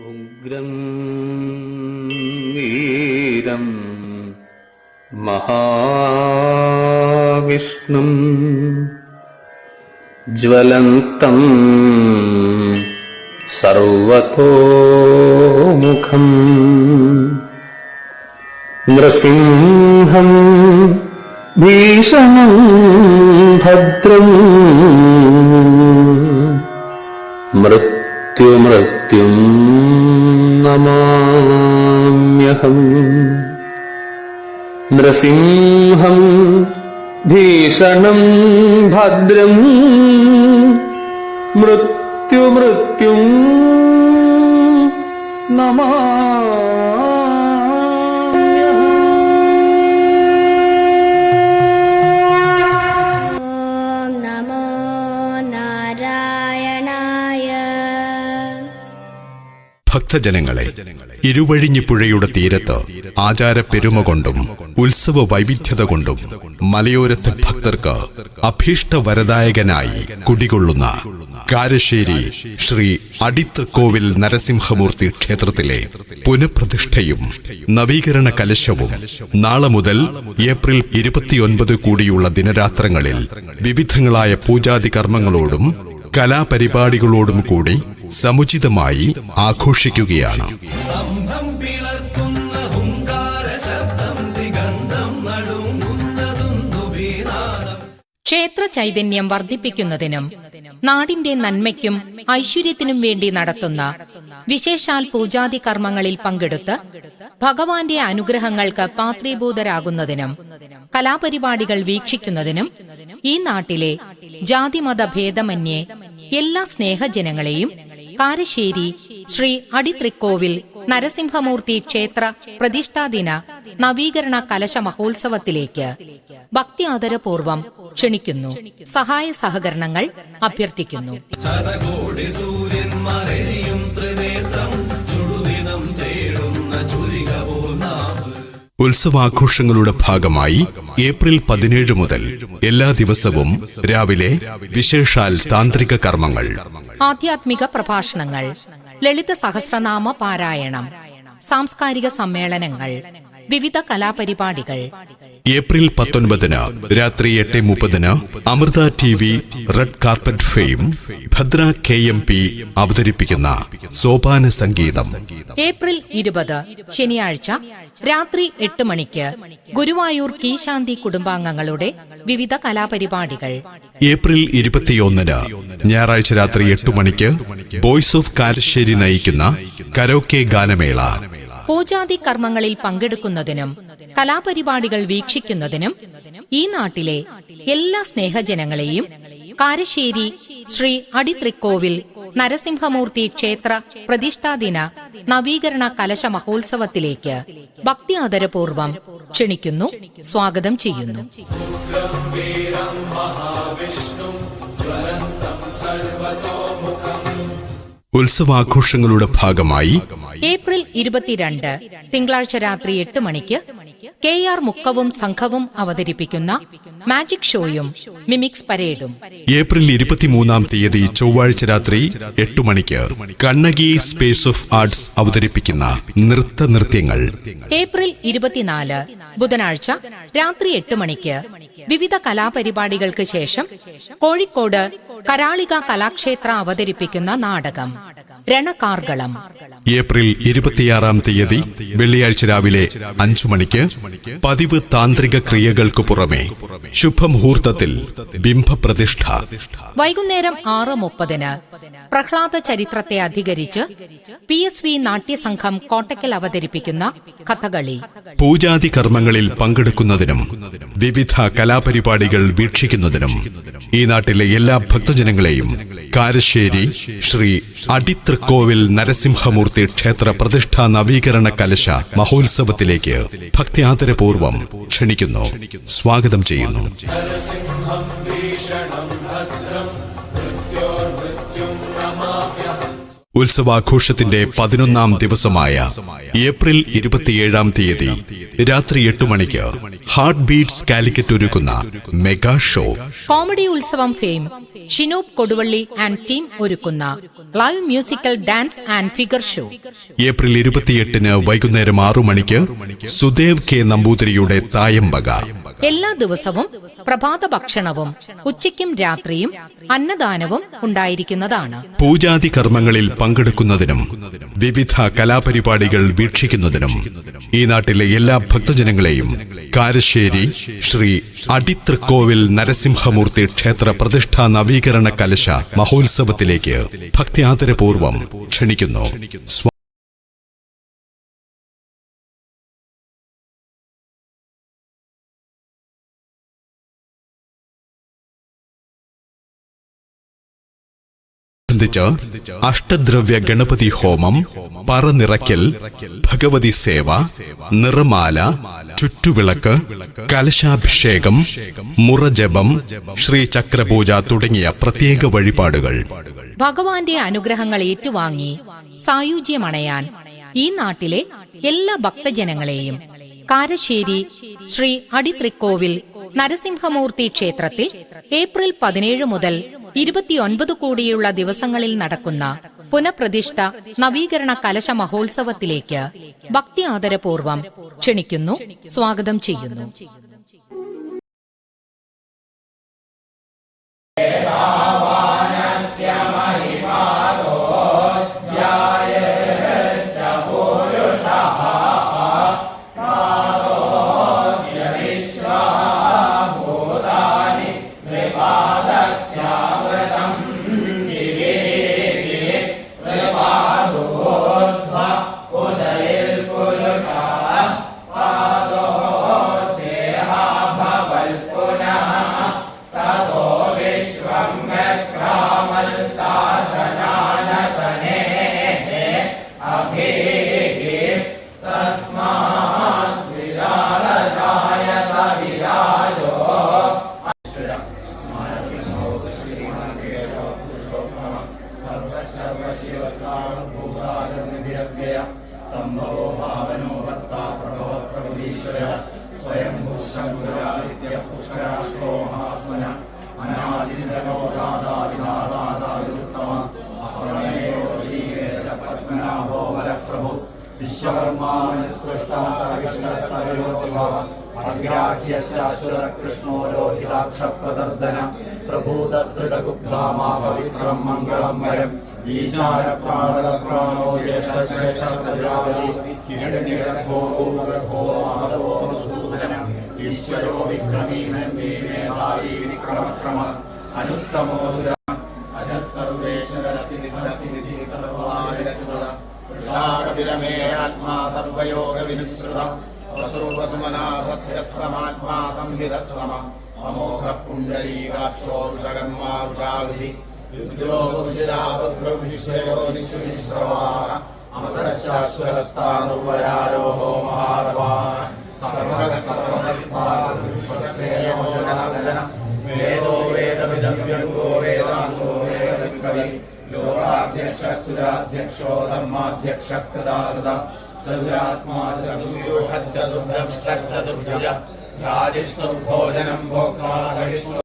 ഉഗ്രം വീരം മഹാവിഷ്ണു ജ്വലന്തം സർവതോമുഖം നൃസിംഹം ഭീഷണം ഭദ്രം മൃത്യുമൃത്യും നമാമ്യഹം. നൃസിംഹം ഭീഷണം ഭദ്രം. മൃത്യുമൃത്യും നമാമ്യഹം ഭക്തജനങ്ങളെ ഇരുവഴിഞ്ഞിപ്പുഴയുടെ തീരത്ത് ആചാരപ്പെരുമ കൊണ്ടും ഉത്സവ വൈവിധ്യത കൊണ്ടും മലയോരത്തെ ഭക്തർക്ക് അഭീഷ്ട വരദായകനായി കുടികൊള്ളുന്ന കാരശ്ശേരി ശ്രീ അടിത്തൃക്കോവിൽ നരസിംഹമൂർത്തി ക്ഷേത്രത്തിലെ പുനഃപ്രതിഷ്ഠയും നവീകരണ കലശവും നാളെ മുതൽ ഏപ്രിൽ ഇരുപത്തിയൊൻപത് കൂടിയുള്ള ദിനരാത്രങ്ങളിൽ വിവിധങ്ങളായ പൂജാതി കർമ്മങ്ങളോടും കലാപരിപാടികളോടും കൂടി സമുചിതമായി ആഘോഷിക്കുകയാണ്. ക്ഷേത്ര ചൈതന്യം വർദ്ധിപ്പിക്കുന്നതിനും നാടിന്റെ നന്മയ്ക്കും ഐശ്വര്യത്തിനും വേണ്ടി നടത്തുന്ന വിശേഷാൽ പൂജാതി കർമ്മങ്ങളിൽ പങ്കെടുത്ത് ഭഗവാന്റെ അനുഗ്രഹങ്ങൾക്ക് പാത്രീഭൂതരാകുന്നതിനും കലാപരിപാടികൾ വീക്ഷിക്കുന്നതിനും ഈ നാട്ടിലെ ജാതിമത ഭേദമന്യേ എല്ലാ സ്നേഹജനങ്ങളെയും കാരശ്ശേരി ശ്രീ അടിത്രിക്കോവിൽ നരസിംഹമൂർത്തി ക്ഷേത്ര പ്രതിഷ്ഠാദിന നവീകരണ കലശ മഹോത്സവത്തിലേക്ക് ഭക്തി ആദരപൂർവം ക്ഷണിക്കുന്നു. സഹായ സഹകരണങ്ങൾ അഭ്യർത്ഥിക്കുന്നു. ഉത്സവാഘോഷങ്ങളുടെ ഭാഗമായി ഏപ്രിൽ പതിനേഴ് മുതൽ എല്ലാ ദിവസവും രാവിലെ വിശേഷാൽ താന്ത്രിക കർമ്മങ്ങൾ. ആധ്യാത്മിക പ്രഭാഷണങ്ങൾ ലളിത സഹസ്രനാമ പാരായണം സാംസ്കാരിക സമ്മേളനങ്ങൾ വിവിധ കലാപരിപാടികൾ ഏപ്രിൽ പത്തൊൻപതിന് രാത്രി എട്ട് മുപ്പതിന് Amrita T V red carpet fame Bhadra K M P അവതരിപ്പിക്കുന്ന സോപാന സംഗീതം. ഏപ്രിൽ ഇരുപത് ശനിയാഴ്ച രാത്രി എട്ട് മണിക്ക് ഗുരുവായൂർ കീശാന്തി കുടുംബാംഗങ്ങളുടെ വിവിധ കലാപരിപാടികൾ. ഏപ്രിൽ ഇരുപത്തിയൊന്നിന് ഞായറാഴ്ച രാത്രി എട്ട് മണിക്ക് ബോയ്സ് ഓഫ് കാരശ്ശേരി നയിക്കുന്ന കരോക്കെ ഗാനമേള. പൂജാതി കർമ്മങ്ങളിൽ പങ്കെടുക്കുന്നതിനും കലാപരിപാടികൾ വീക്ഷിക്കുന്നതിനും ഈ നാട്ടിലെ എല്ലാ സ്നേഹജനങ്ങളെയും കാരശ്ശേരി ശ്രീ അടിത്രിക്കോവിൽ നരസിംഹമൂർത്തി ക്ഷേത്ര പ്രതിഷ്ഠാദിന നവീകരണ കലശ മഹോത്സവത്തിലേക്ക് ഭക്തി ആദരപൂർവം ക്ഷണിക്കുന്നു. സ്വാഗതം ചെയ്യുന്നു. ഉത്സവാഘോഷങ്ങളുടെ ഭാഗമായി ഏപ്രിൽ ഇരുപത്തിരണ്ട് തിങ്കളാഴ്ച രാത്രി എട്ട് മണിക്ക് കെ ആർ മുക്കവും സംഘവും അവതരിപ്പിക്കുന്ന മാജിക് ഷോയും മിമിക്സ് പരേഡും. ഏപ്രിൽ ഇരുപത്തിമൂന്നാം തീയതി ചൊവ്വാഴ്ച രാത്രി എട്ട് മണിക്ക് കണ്ണകി സ്പേസ് ഓഫ് ആർട്സ് അവതരിപ്പിക്കുന്ന നൃത്ത നൃത്യങ്ങൾ. ഏപ്രിൽ ഇരുപത്തിനാല് ബുധനാഴ്ച രാത്രി എട്ട് മണിക്ക് വിവിധ കലാപരിപാടികൾക്ക് ശേഷം കോഴിക്കോട് കരാളിക കലാക്ഷേത്ര അവതരിപ്പിക്കുന്ന നാടകം. രണകാർഗളം. ഏപ്രിൽ ഇരുപത്തിയാറാം തീയതി വെള്ളിയാഴ്ച രാവിലെ അഞ്ചു മണിക്ക് പതിവ് താന്ത്രിക ക്രിയകൾക്ക് പുറമെ ശുഭമുഹൂർത്തത്തിൽ ബിംബപ്രതിഷ്ഠ. വൈകുന്നേരം ആറ് മുപ്പതിന് പ്രഹ്ലാദ ചരിത്രത്തെ അധികരിച്ച് പി എസ് വി നാട്യസംഘം കോട്ടയ്ക്കൽ അവതരിപ്പിക്കുന്ന കഥകളി. പൂജാതി കർമ്മങ്ങളിൽ പങ്കെടുക്കുന്നതിനും വിവിധ കലാപരിപാടികൾ വീക്ഷിക്കുന്നതിനും ഈ നാട്ടിലെ എല്ലാ ഭക്തജനങ്ങളെയും കാരശ്ശേരി ശ്രീ അടിത്തൃക്കോവിൽ നരസിംഹമൂർത്തി ക്ഷേത്ര പ്രതിഷ്ഠാ നവീകരണ കലശ മഹോത്സവത്തിലേക്ക് ഭക്തി ആദരപൂർവം ക്ഷണിക്കുന്നു. സ്വാഗതം ചെയ്യുന്നു. ഉത്സവാഘോഷത്തിന്റെ പതിനൊന്നാം ദിവസമായ ഏപ്രിൽ ഇരുപത്തിയേഴാം തീയതി രാത്രി എട്ട് മണിക്ക് ഹാർട്ട് ബീറ്റ്സ് കാലിക്കറ്റ് ഒരുക്കുന്ന mega show. Comedy Utsavam fame. Shinoop Koduvally and team ഒരുക്കുന്ന live musical dance and figure show April ഇരുപത്തിയെട്ടിന് വൈകുന്നേരം ആറു മണിക്ക് സുദേവ് കെ നമ്പൂതിരിയുടെ തായമ്പക. എല്ലാ ദിവസവും പ്രഭാത ഭക്ഷണവും ഉച്ചയ്ക്കും രാത്രിയും അന്നദാനവും ഉണ്ടായിരിക്കുന്നതാണ്. പൂജാതി കർമ്മങ്ങളിൽ പങ്കെടുക്കുന്നതിനും വിവിധ കലാപരിപാടികൾ വീക്ഷിക്കുന്നതിനും ഈ നാട്ടിലെ എല്ലാ ഭക്തജനങ്ങളെയും കാരശ്ശേരി ശ്രീ അടിത്തൃക്കോവിൽ നരസിംഹമൂർത്തി ക്ഷേത്ര പ്രതിഷ്ഠാ നവീകരണ കലശ മഹോത്സവത്തിലേക്ക് ഭക്തി ആദരപൂർവം ക്ഷണിക്കുന്നു സംബന്ധിച്ച് അഷ്ടദ്രവ്യ ഗണപതി ഹോമം പറനിറയ്ക്കൽ ഭഗവതി സേവ നിറമാല ചുറ്റുവിളക്ക് കലശാഭിഷേകം മുറജപം ശ്രീചക്രപൂജ തുടങ്ങിയ പ്രത്യേക വഴിപാടുകൾ. ഭഗവാന്റെ അനുഗ്രഹങ്ങൾ ഏറ്റുവാങ്ങി സായുജ്യമണയാൻ ഈ നാട്ടിലെ എല്ലാ ഭക്തജനങ്ങളെയും കാരശ്ശേരി ശ്രീ അടിത്രിക്കോവിൽ നരസിംഹമൂർത്തി ക്ഷേത്രത്തിൽ ഏപ്രിൽ പതിനേഴ് മുതൽ ഇരുപത്തിയൊൻപത് കോടിയുള്ള ദിവസങ്ങളിൽ നടക്കുന്ന പുനഃപ്രതിഷ്ഠ നവീകരണ കലശ മഹോത്സവത്തിലേക്ക് ഭക്തി ആദരപൂർവം ക്ഷണിക്കുന്നു. സ്വാഗതം ചെയ്യുന്നു. അഗ്രാഹ്യശാശ്വത കൃഷ്ണോ ലോഹിതാക്ഷപ്രദർദന പ്രഭൂതസ്ത്രിടകുഗ്ധാമാ പവിത്രം മംഗളം വരം ഈശാന പ്രാണത പ്രാണോ ജ്യേഷ്ഠശ്രേഷ്ഠ പ്രജാപതി. ഹിരണ്യഗർഭോ ഗർഭോ മാധവോ മധുസൂദന. ഈശ്വരോ വിക്രമീണൻ മേധായി വിക്രമക്രമ. അനുത്തമോ ദുര അജഃ സർവേശ്വരസിദ്ധി സർവാരചുത വൃഷാകവിരമേ ആത്മാ സർവയോഗ വിനുസൃത വസുമനാ സത്യസ്തമാത്മാ സംവിധ സമ. അമോഘ रुद्रोपगुजरापभ्रं विश्वयो निःसुनिश्रवान् अमतरश्चाश्वरस्तानुर्वरारोहो महारवान् सर्वगसर्वविद्वान् वेदो वेदविदव्यङ्गो वेदाङ्गो वेदविकवि लोकाध्यक्षः सुराध्यक्षो धर्माध्यक्षः कृदाकृत चतुरात्मा चतुर्योहस्य दुर्भ्रष्टस्य दुर्भुज राजिष्णुर्भोजनं भोक्ता सहिष्णु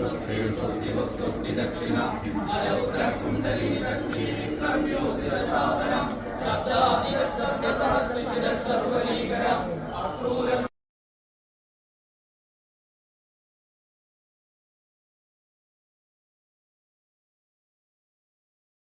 स्वस्ति स्वस्ति स्वस्ति दक्षिणा कुण्डली शक्ति विक्रम्यो शासनम्